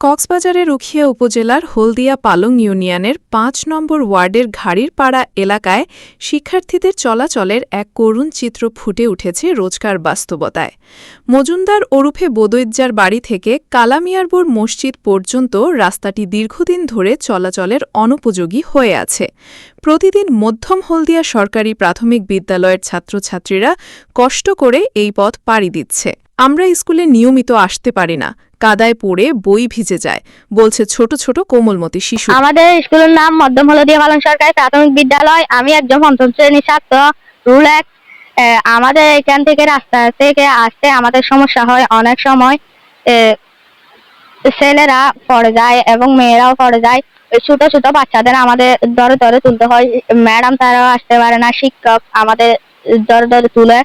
কক্সবাজারের উখিয়া উপজেলার হলদিয়া পালং ইউনিয়নের পাঁচ নম্বর ওয়ার্ডের ঘাড়িরপাড়া এলাকায় শিক্ষার্থীদের চলাচলের এক করুণ চিত্র ফুটে উঠেছে রোজকার বাস্তবতায়। মজুমদার ওরুফে বোদৈজ্জার বাড়ি থেকে কালামিয়ারবোর মসজিদ পর্যন্ত রাস্তাটি দীর্ঘদিন ধরে চলাচলের অনুপযোগী হয়ে আছে। প্রতিদিন মধ্যম হলদিয়া সরকারি প্রাথমিক বিদ্যালয়ের ছাত্রছাত্রীরা কষ্ট করে এই পথ পাড়ি দিচ্ছে। আমরা স্কুলে নিয়মিত আসতে পারি না। কাদায় পড়ে বই ভিজে যায়, বলছে ছোট ছোট কোমলমতি শিশু। আমাদের স্কুলের নাম মধ্যম হলদিয়া পালন সরকারি প্রাথমিক বিদ্যালয়। আমি একজন পঞ্চম শ্রেণির ছাত্র রুল এক আমাদের এখান থেকে রাস্তা থেকে আসতে আমাদের সমস্যা হয় অনেক সময়। ছেলেরা পড়ে যায় এবং মেয়েরাও পড়ে যায়। ছোট ছোট বাচ্চাদের আমাদের দরে দরে তুলতে হয়। ম্যাডাম তারাও আসতে পারে না, শিক্ষক আমাদের দরে দরে তুলে।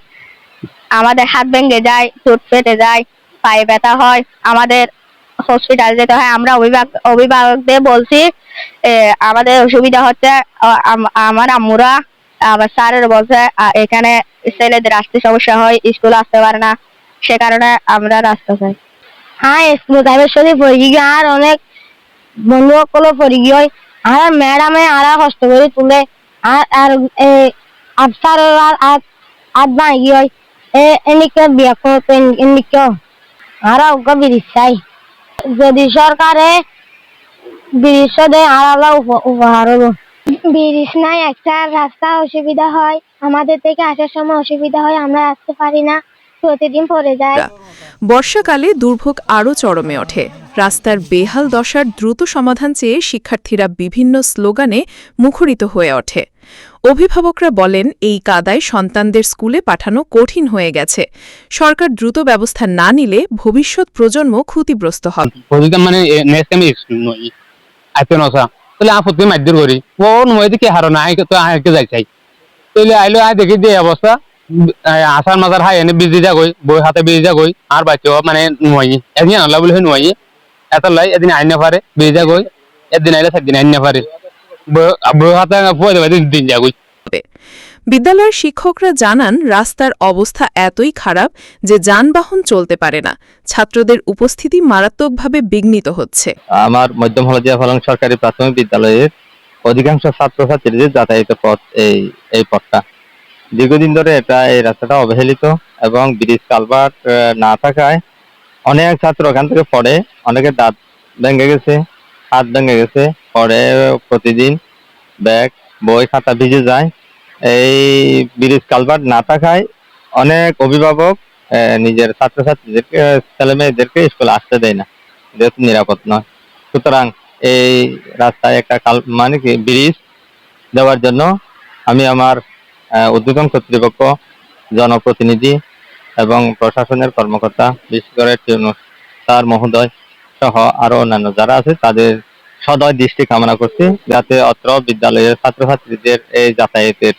আমাদের হাত ভেঙে যায়, চোট পেটে যায়, পায়ে ব্যথা হয়, আমাদের হসপিটাল যেতে হয়। আমরা অভিভাবক, অভিভাবকদের বলছি আমাদের অসুবিধা হচ্ছে আমার আম্মুরা আবার স্যারের বলছে এখানে ছেলেদের আসতে সমস্যা হয়, স্কুল আসতে পারে না, সে কারণে আমরা রাস্তা চাই। হ্যাঁ স্কুল যাবে শুধু পড়ি আর অনেক বন্ধু সকল পড়ি আর ম্যাডামে আর কষ্ট করে তুলে, আর আর আফসার আর আর বাই গিয়ে এ এনেকে বিয়া করতে এনেকে বিরিশ চাই যদি সরকারে ব্রিজ দেয় আর উপ- উপহার হব। ব্রিজ নাই একটা রাস্তা অসুবিধা হয় আমাদের থেকে আসার সময় অসুবিধা হয় আমরা আসতে পারি না প্রতিদিন পড়ে যায়। বর্ষাকালে দুর্ভোগ আরও চরমে ওঠে। রাস্তার বেহাল দশার দ্রুত সমাধান চেয়ে শিক্ষার্থীরা বিভিন্ন স্লোগানে মুখরিত হয়ে ওঠে। অভিভাবকরা বলেন, এই কাদায় সন্তানদের স্কুলে পাঠানো কঠিন হয়ে গেছে। সরকার দ্রুত ব্যবস্থা না নিলে ভবিষ্যৎ প্রজন্ম ক্ষতিগ্রস্ত হবে। মানে আপত্তি করি আইলো দিয়ে অবস্থা আসার মাজার হাই এনে বিজি যা গই বই হাতে বিজি যা গই আর বাচ্চা মানে নয় এদিন আনলা বলে নয় এত লাই এদিন আইন পারে বিজি গই একদিন আইলে আইন পারে হাতে পুয়া দেবে দিন যা গই বিদ্যালয়ের শিক্ষকরা জানান রাস্তার অবস্থা এতই খারাপ যে যানবাহন চলতে পারে না। ছাত্রদের উপস্থিতি মারাত্মকভাবে বিঘ্নিত হচ্ছে। আমার মধ্যম হলদিয়া ফলং সরকারি প্রাথমিক বিদ্যালয়ের অধিকাংশ ছাত্রছাত্রীদের যাতায়াতের পথ এই এই পথটা। দীর্ঘদিন ধরে এটা এই রাস্তাটা অবহেলিত এবং ব্রিজ কালভার্ট না থাকায় অনেক ছাত্র ওখান থেকে পড়ে। অনেকে দাঁত ভেঙে গেছে, হাত ভেঙে গেছে। পরে প্রতিদিন ব্যাগ, বই, খাতা ভিজে যায়। এই ব্রিজ কালভার্ট না থাকায় অনেক অভিভাবক নিজের ছাত্রছাত্রীদেরকে, ছেলে মেয়েদেরকে স্কুলে আসতে দেয় না। যেহেতু নিরাপদ নয়। সুতরাং এই রাস্তায় একটা কাল মানে কি, ব্রিজ দেওয়ার জন্য আমি আমার উদ্বোধন কর্তৃপক্ষ, জনপ্রতিনিধি এবং প্রশাসনের কর্মকর্তা বিশেষ করে স্যার মহোদয় সহ আরও অন্যান্য যারা আছে, তাদের সদয় দৃষ্টি কামনা করছি যাতে অত্র বিদ্যালয়ের ছাত্রছাত্রীদের এই যাতায়াতের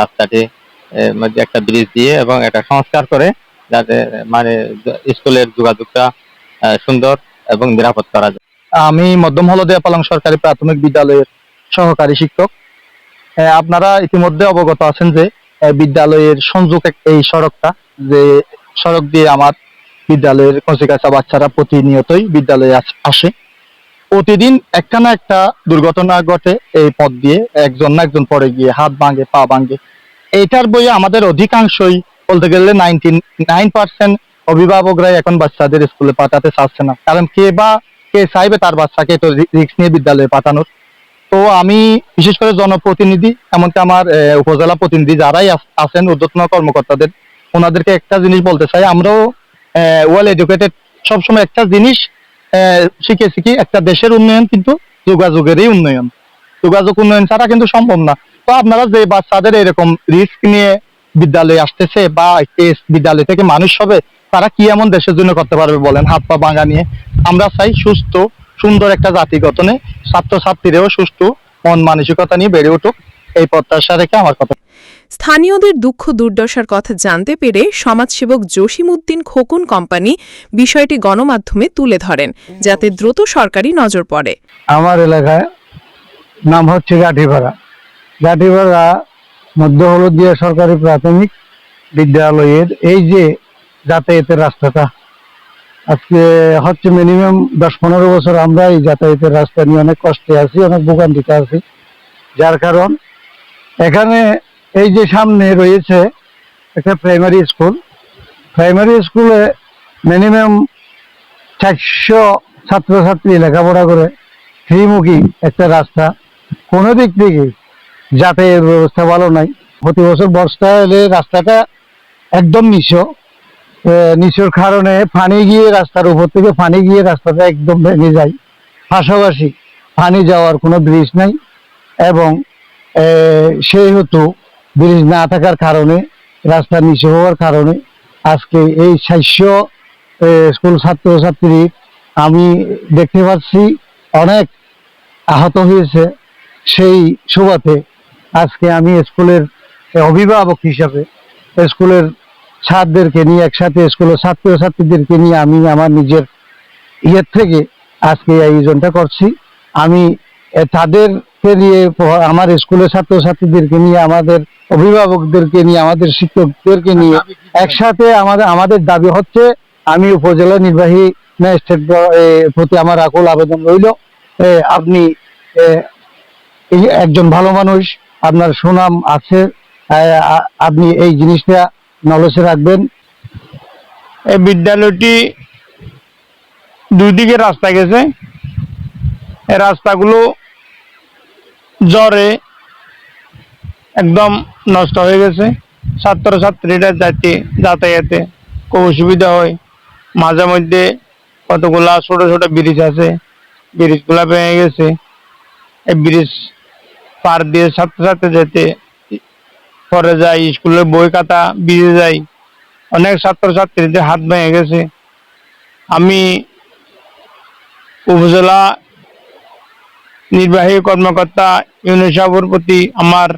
রাস্তাটি মধ্যে একটা ব্রিজ দিয়ে এবং একটা সংস্কার করে যাতে মানে স্কুলের যোগাযোগটা সুন্দর এবং নিরাপদ করা যায়। আমি মধ্যম হলদিয়া পালং সরকারি প্রাথমিক বিদ্যালয়ের সহকারী শিক্ষক। আপনারা ইতিমধ্যে অবগত আছেন যে বিদ্যালয়ের সংযোগ এই সড়কটা যে সড়ক দিয়ে আমার বিদ্যালয়ের কচিকাচা বাচ্চারা প্রতিনিয়তই বিদ্যালয়ে আসে প্রতিদিন একটা না একটা দুর্ঘটনা ঘটে এই পথ দিয়ে, একজন না একজন পড়ে গিয়ে, হাত ভাঙে, পা ভাঙে। এইটার বইয়ে আমাদের অধিকাংশই বলতে গেলে নাইনটি নাইন পার্সেন্ট অভিভাবকরাই এখন বাচ্চাদের স্কুলে পাঠাতে চাচ্ছে না। কারণ কে বা কে চাইবে তার বাচ্চাকে তো রিক্স নিয়ে বিদ্যালয়ে পাঠানোর। তো আমি বিশেষ করে জনপ্রতিনিধি, এমনকি আমার উপজেলা প্রতিনিধি যারাই আছেন, ঊর্ধ্বতন কর্মকর্তাদের, ওনাদেরকে একটা জিনিস বলতে চাই। আমরাও ওয়েল এডুকেটেড সবসময় একটা জিনিস শিখেছি কি, একটা দেশের উন্নয়ন কিন্তু যোগাযোগেরই উন্নয়ন। যোগাযোগ উন্নয়ন ছাড়া কিন্তু সম্ভব না। তো আপনারা যে বাচ্চাদের এরকম রিস্ক নিয়ে বিদ্যালয়ে আসতেছে বা বিদ্যালয় থেকে মানুষ হবে, তারা কি এমন দেশের জন্য করতে পারবে বলেন, হাত পা ভাঙা নিয়ে? আমরা চাই সুস্থ সুন্দর একটা জাতি গঠনে ছাত্রছাত্রীরাও সুস্থ মন মানসিকতা নিয়ে বেড়ে উঠুক। এই প্রত্যাশা রেখে আমার কথা। স্থানীয়দের দুঃখ দুর্দশার কথা জানতে পেরে সমাজসেবক জসিমউদ্দিন খোকন কোম্পানি বিষয়টি গণমাধ্যমে তুলে ধরেন যাতে দ্রুত সরকারি নজর পড়ে। আমার এলাকায় নাম হচ্ছে গাঠিপাড়া। গাঠিপাড়া মধ্য হলদিয়া সরকারি প্রাথমিক বিদ্যালয়ের এই যে যাতায়াতের রাস্তাটা আজকে হচ্ছে মিনিমাম দশ পনেরো বছর আমরা এই যাতায়াতের রাস্তা নিয়ে অনেক কষ্টে আছি অনেক ভোগান্তিতে আছি। যার কারণ এখানে এই যে সামনে রয়েছে একটা প্রাইমারি স্কুল প্রাইমারি স্কুলে মিনিমাম চারশো ছাত্রছাত্রী লেখাপড়া করে ত্রিমুখী একটা রাস্তা। কোনো দিক থেকে যাতায়াতের ব্যবস্থা ভালো নাই। প্রতি বছর বর্ষা এলে রাস্তাটা একদম আহ, নিচুর কারণে পানি গিয়ে রাস্তার উপর থেকে পানি গিয়ে রাস্তাটা একদম ভেঙে যায়। পাশাপাশি পানি যাওয়ার কোনো ব্রিজ নাই এবং সেহেতু ব্রিজ না থাকার কারণে, রাস্তা নিচে হওয়ার কারণে আজকে এই সাতশো স্কুল ছাত্রছাত্রী আমি দেখতে পাচ্ছি অনেক আহত হয়েছে। সেই সুবাদে আজকে আমি স্কুলের অভিভাবক হিসাবে স্কুলের ছাত্রদেরকে নিয়ে, একসাথে স্কুলের ছাত্র ছাত্রীদেরকে নিয়ে আমি আমার নিজের ইয়ের থেকে আজকে এই আয়োজনটা করছি। আমি তাদেরকে নিয়ে, আমার স্কুলের ছাত্রছাত্রীদেরকে নিয়ে, আমাদের অভিভাবকদেরকে নিয়ে, আমাদের শিক্ষকদেরকে নিয়ে একসাথে আমাদের আমাদের দাবি হচ্ছে, আমি উপজেলা নির্বাহী ম্যাজিস্ট্রেট প্রতি আমার আকুল আবেদন রইল। আপনি একজন ভালো মানুষ, আপনার সুনাম আছে আপনি এই জিনিসটা নলেজে রাখবেন। এই বিদ্যালয়টি দুই দিকে রাস্তা গেছে। এই রাস্তাগুলো জ্বরে একদম নষ্ট হয়ে গেছে। ছাত্র ছাত্রীরা যাতে যাতায়াতে খুব অসুবিধা হয়। মাঝে মধ্যে কতগুলা ছোট ছোট ব্রিজ আছে। ব্রিজগুলা ভেঙে গেছে। এই ব্রিজ পার দিয়ে ছাত্রছাত্রী যেতে পরে যায় স্কুলের বই খাতা ভিজে যায় অনেক ছাত্রছাত্রীদের হাত ভেঙে গেছে। আমি উপজেলা নির্বাহী কর্মকর্তা ইউনিসাফর প্রতি আমার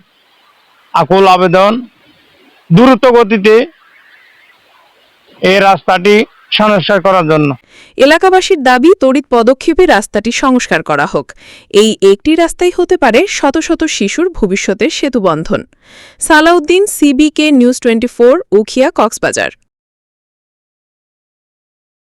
আকুল আবেদন। দ্রুত গতিতে এই রাস্তাটি সংস্কার করার জন্য। এলাকাবাসীর দাবি, তড়িৎ পদক্ষেপে রাস্তাটি সংস্কার করা হোক। এই একটি রাস্তাই হতে পারে শত শত শিশুর ভবিষ্যতের সেতুবন্ধন। Salauddin, CBK news twenty four, Ukhia, Cox's Bazar.